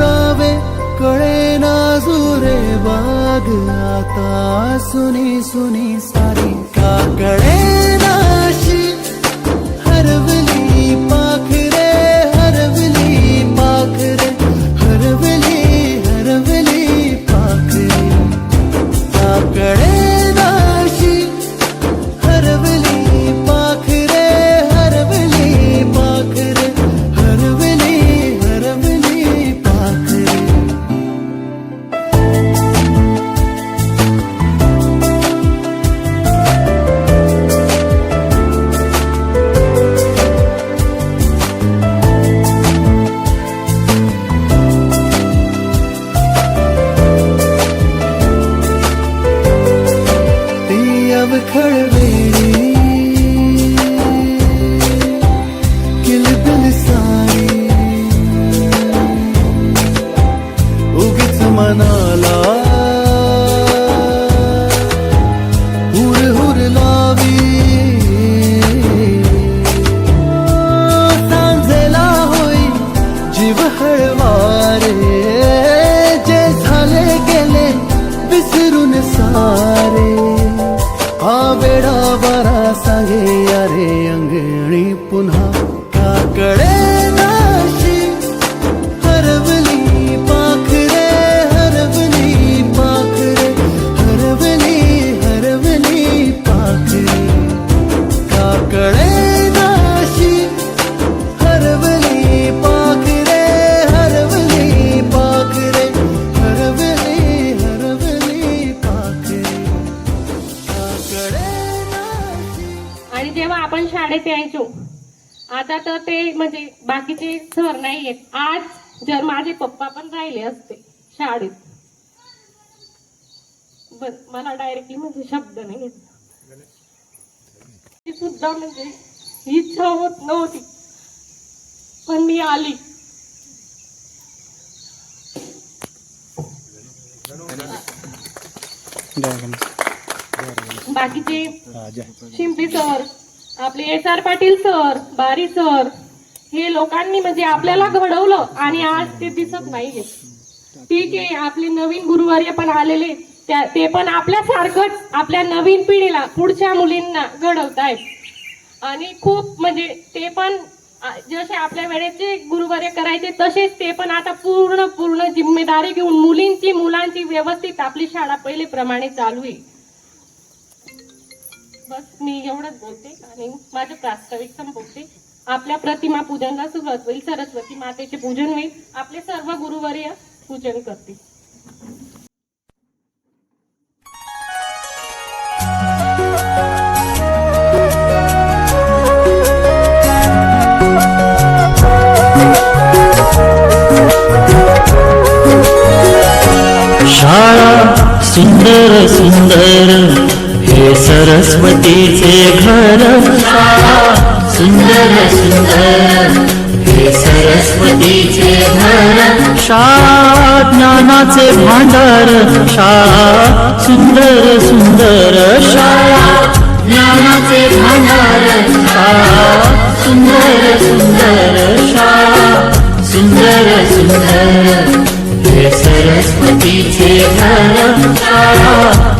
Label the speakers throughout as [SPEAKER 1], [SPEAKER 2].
[SPEAKER 1] दुरावे कळे ना जुरे बाग आता सुनी सुनी सारी का कळे नाशी
[SPEAKER 2] तर ते म्हणजे बाकीचे सर नाही आहेत आज जर माझे पप्पा पण राहिले असते शाळेत. बर मला डायरेक्टली म्हणजे शब्द नाही येत. सुद्धा म्हणजे इच्छा होत नव्हती. पण मी आली. बाकीचे शिंपी सर आपले S R Patil sir Bari sir हे लोकांनी म्हणजे आपल्याला घडवलं आणि आज ते दिसत नाहीये. ठीक आहे आपले नवीन गुरुवार्य पण आलेले त्या ते पण आपल्यासारखंच आपल्या नवीन पिढीला पुढच्या मुलींना घडवतायत. आणि खूप म्हणजे ते पण जसे आपल्या वेळेचे गुरुवार्य करायचे तसेच ते पण आता पूर्ण पूर्ण जिम्मेदारी घेऊन मुलींची मुलांची व्यवस्थित आपली शाळा पहिलेप्रमाणे चालू आहे. बस मी एवढंच बोलते आणि माझं प्रास्ताविक संपवते. आपल्या प्रतिमा पूजनला सुरुवात होईल. सरस्वती मातेचे पूजन होईल. आपले सर्व गुरुवर्य पूजन करतील.
[SPEAKER 3] शाळा सुंदर सुंदर. हे सरस्वतीचे घर शाळा सुंदर सुंदर। हे सरस्वतीचे घर शाळा ज्ञानाचे भांडार शाळा सुंदर सुंदर शाळा ज्ञानाचे भांडार शाळा सुंदर सुंदर शाळा सुंदर सुंदर। हे सरस्वतीचे घर शाळा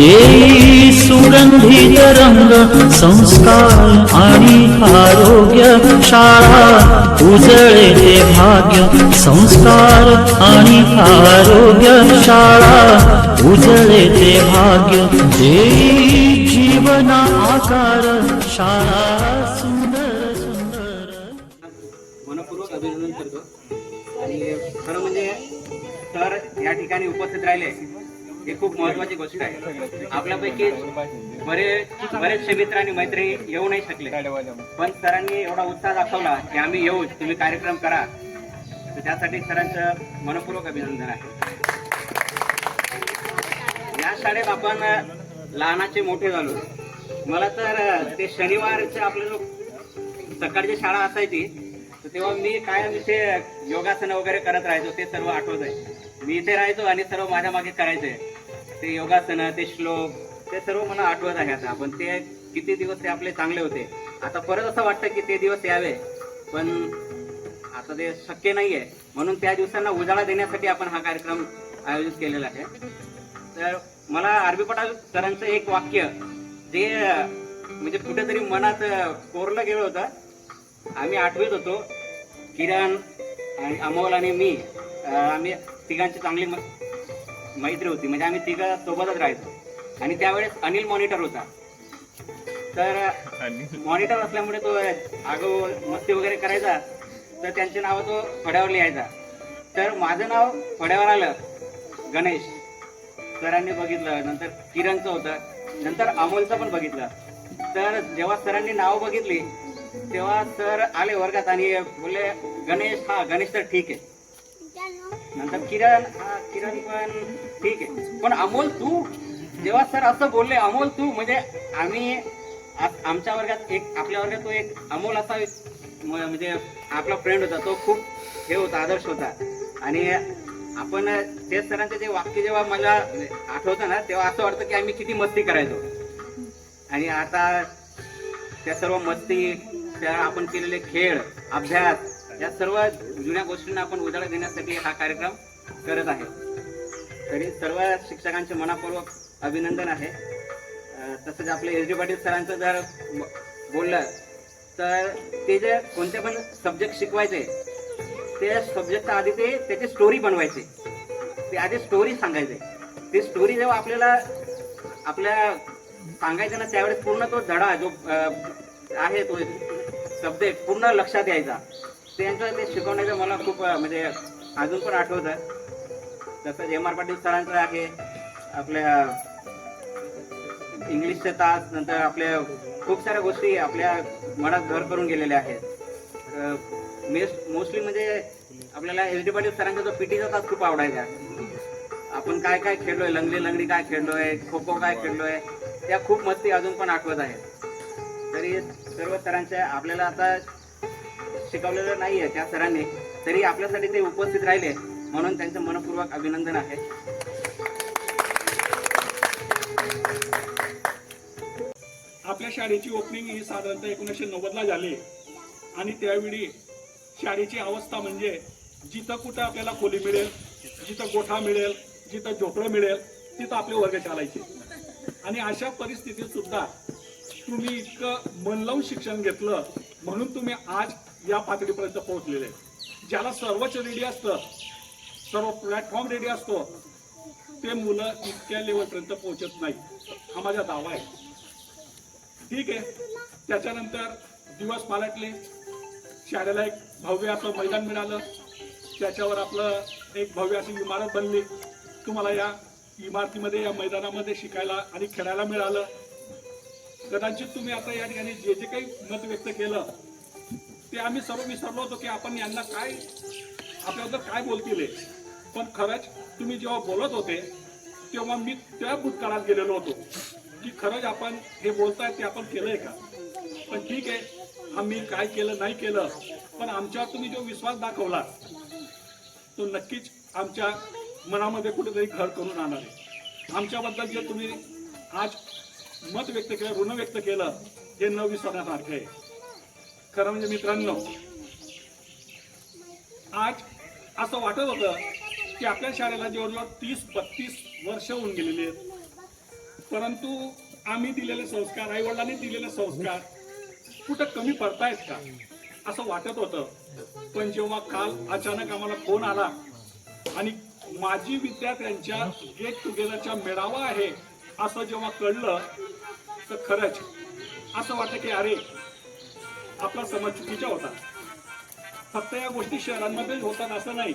[SPEAKER 3] देई सुगंधित रंग संस्कार आणि आरोग्य शाळा उजळे ते भाग्य संस्कार आणि आरोग्य शाळा उजळे ते भाग्य देई जीवना आकार शाळा सुंदर सुंदर.
[SPEAKER 4] मनपूर्वक अभिनंदन करतो. आणि खरं म्हणजे सर या ठिकाणी उपस्थित राहिले ही खूप महत्वाची गोष्ट आहे. आपल्यापैकी बरेच बरेचसे मित्र आणि मैत्री येऊ नाही शकले. पण सरांनी एवढा उत्साह दाखवला की आम्ही येऊ तुम्ही कार्यक्रम करा. तर त्यासाठी सरांचं मनपूर्वक अभिनंदन आहे. या शाळेत आपण लहानाचे मोठे झालो. मला तर ते शनिवारचे आपलं जो सकाळची शाळा असायची तर तेव्हा मी कायम इथे योगासनं वगैरे करत राहायचो ते सर्व आठवत आहे मी इथे राहायचो आणि सर्व माझ्या मागे करायचे. ते योगासनं ते श्लोक ते सर्व मला आठवत आहे आता. पण ते किती दिवस ते आपले चांगले होते. आता परत असं वाटतं की ते दिवस यावे. पण आता ते शक्य नाहीये. म्हणून त्या दिवसांना उजाळा देण्यासाठी आपण हा कार्यक्रम आयोजित केलेला आहे. तर मला आरबी पटाल सरांचं एक वाक्य जे म्हणजे कुठेतरी मनात कोरलं गेलं होतं. आम्ही आठवत होतो. किरण आणि अमोल आणि मी आम्ही तिघांची चांगली मैत्री होती. म्हणजे आम्ही तिघं सोबतच राहायचो. आणि त्यावेळेस अनिल मॉनिटर होता. तर मॉनिटर असल्यामुळे तो आगो मस्ती वगैरे करायचा. तर त्यांचे नाव तो फड्यावर लिहायचा. तर माझं नाव फड्यावर आलं गणेश. सरांनी बघितलं. नंतर किरणचं होतं. नंतर अमोलचं पण बघितलं. तर जेव्हा सरांनी नाव बघितली तेव्हा सर आले वर्गात आणि बोलले गणेश हा गणेश तर ठीक आहे. नंतर किरण किरण पण ठीक आहे. पण अमोल तू जेव्हा सर असं बोलले अमोल तू म्हणजे आम्ही आमच्या वर्गात एक आपल्या वर्गात तो एक अमोल असा म्हणजे आपला फ्रेंड होता. तो खूप हे होता आदर्श होता. आणि आपण ते सरांचे जे वाक्य जेव्हा मला आठवतं ना तेव्हा असं वाटतं की आम्ही किती मस्ती करायचो. आणि आता त्या सर्व मस्ती त्या आपण केलेले खेळ अभ्यास या सर्व जुन्या गोष्टींना आपण उजाळा देण्यासाठी हा कार्यक्रम करत आहे. तरी सर्व शिक्षकांचे मनापूर्वक अभिनंदन आहे. तसंच आपले एस डी पाटील सरांचं जर बोललं तर ते जे कोणते पण सब्जेक्ट शिकवायचे ते सब्जेक्टच्या आधी ते त्याची स्टोरी बनवायचे. ते आधी स्टोरी सांगायचे. ती स्टोरी जेव्हा आपल्याला आपल्या सांगायचं ना त्यावेळेस पूर्ण तो धडा जो आहे तो सब्जेक्ट पूर्ण लक्षात यायचा. त्यांचं ते शिकवण्याचं मला खूप म्हणजे अजून पण आठवतं जसं एम आर पाटील सरांचं आहे आपल्या इंग्लिशचे तास नंतर आपल्या खूप साऱ्या गोष्टी आपल्या मनात घर करून गेलेल्या आहेत. मोस्टली म्हणजे आपल्याला एस डी पाटील सरांचा जो पीटीचा तास खूप आवडायचा. आपण काय काय खेळलोय लंगडी लंगडी काय खेळलोय खो खो काय खेळलोय त्या खूप मस्ती अजून पण आठवत आहेत. तरी सर्व सरांच्या आपल्याला आता शिकवलेलं नाहीये त्या सरांनी. तरी आपल्यासाठी ते उपस्थित राहिले. म्हणून त्यांचं मनपूर्वक अभिनंदन आहे.
[SPEAKER 5] आपल्या शाळेची ओपनिंग ही साधारणतः एकोणीसशे नव्वदला झाली. आणि त्यावेळी शाळेची अवस्था म्हणजे जिथं कुठं आपल्याला खोली मिळेल जिथं गोठा मिळेल जिथं झोपडं मिळेल तिथं आपले वर्ग चालायचे. आणि अशा परिस्थितीत सुद्धा तुम्ही इतकं मन लावून शिक्षण घेतलं म्हणून तुम्ही आज या पातळीपर्यंत पोहोचलेले ज्याला सर्वच रेडी असतं सर्व प्लॅटफॉर्म रेडी असतो ते मुलं इतक्या लेवलपर्यंत पोहोचत नाही हा माझा दावा आहे. ठीक आहे. त्याच्यानंतर दिवस पालटले. शाळेला एक भव्य असं मैदान मिळालं. त्याच्यावर आपलं एक भव्य अशी इमारत बनली. तुम्हाला या इमारतीमध्ये या मैदानामध्ये शिकायला आणि खेळायला मिळालं. कदाचित तुम्ही आता या ठिकाणी जे जे काही मत व्यक्त केलं ते आम्ही सर्व विसरलो होतो की आपण यांना काय आपल्याबद्दल काय बोलतील पण खरंच तुम्ही जेव्हा बोलत होते तेव्हा मी त्या भूतकाळात गेलेलो होतो. की खरंच आपण हे बोलताय ते आपण केलंय का? पण ठीक आहे आम्ही काय केलं नाही केलं. पण आमच्यावर तुम्ही जो विश्वास दाखवला तो नक्कीच आमच्या मनामध्ये कुठेतरी घर करून आणणार आहे. आमच्याबद्दल जे तुम्ही आज मत व्यक्त केलं ऋण व्यक्त केलं हे न विसरण्यासारखं आहे. खरं म्हणजे मित्रांनो आज असं वाटत होतं की आपल्या शाळेला जवळजवळ तीस बत्तीस वर्ष होऊन गेलेली आहेत. परंतु आम्ही दिलेले संस्कार आई वडिलांनी दिलेले संस्कार कुठं कमी पडतायत का? असं वाटत होतं. पण जेव्हा काल अचानक आम्हाला फोन आला आणि माजी विद्यार्थ्यांच्या गेट टुगेदरच्या मेळावा आहे असं जेव्हा कळलं तर खरंच असं वाटतं की अरे आपला समाज चुकीचा होता. फक्त या गोष्टी शहरांमध्येच होतात असं नाही.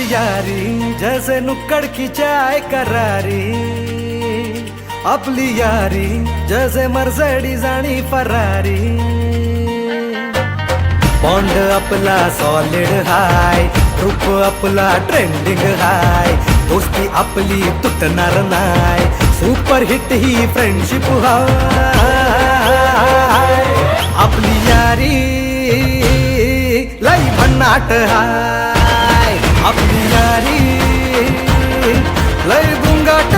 [SPEAKER 6] मेरी यारी जैसे नुक्कड़ की चाय करारी। आपली यारी जैसे मर्सडीज जाणी फरारी। बॉन्ड आपला सॉलिड हाय ग्रुप आपला ट्रेंडिंग हाय दोस्ती आपली तुटणार नाय सुपर हिट ही फ्रेंडशिप हाय आपली यारी लई भन्नाट हाय आपली यारी लई बुंगाट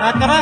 [SPEAKER 7] Lahat ka ba?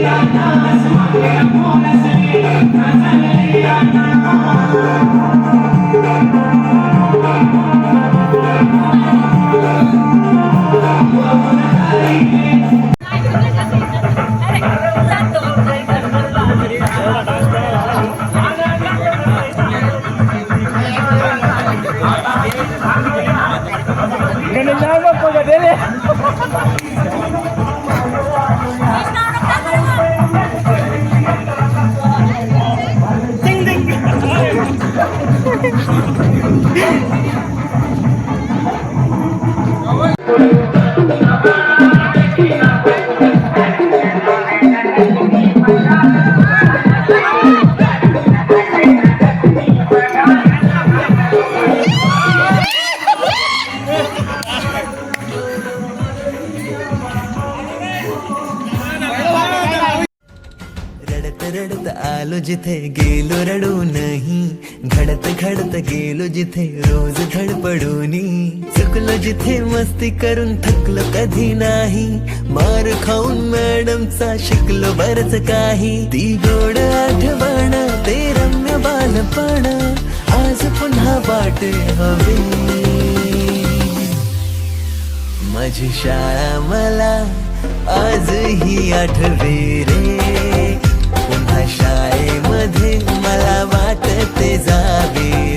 [SPEAKER 7] Gracias. गेलो जिथे रोज धडपडूनी चुकलो जिथे मस्ती करून थकलो कधी नाही. मार खाऊन मॅडमचा शिकलो बरच काही. ती गोड आठवण ते रम्य बालपण आज पुन्हा वाटे हवे. माझी शाळा मला आजही आठवे रे. पुन्हा शाळेमध्ये मला वाटते जावे.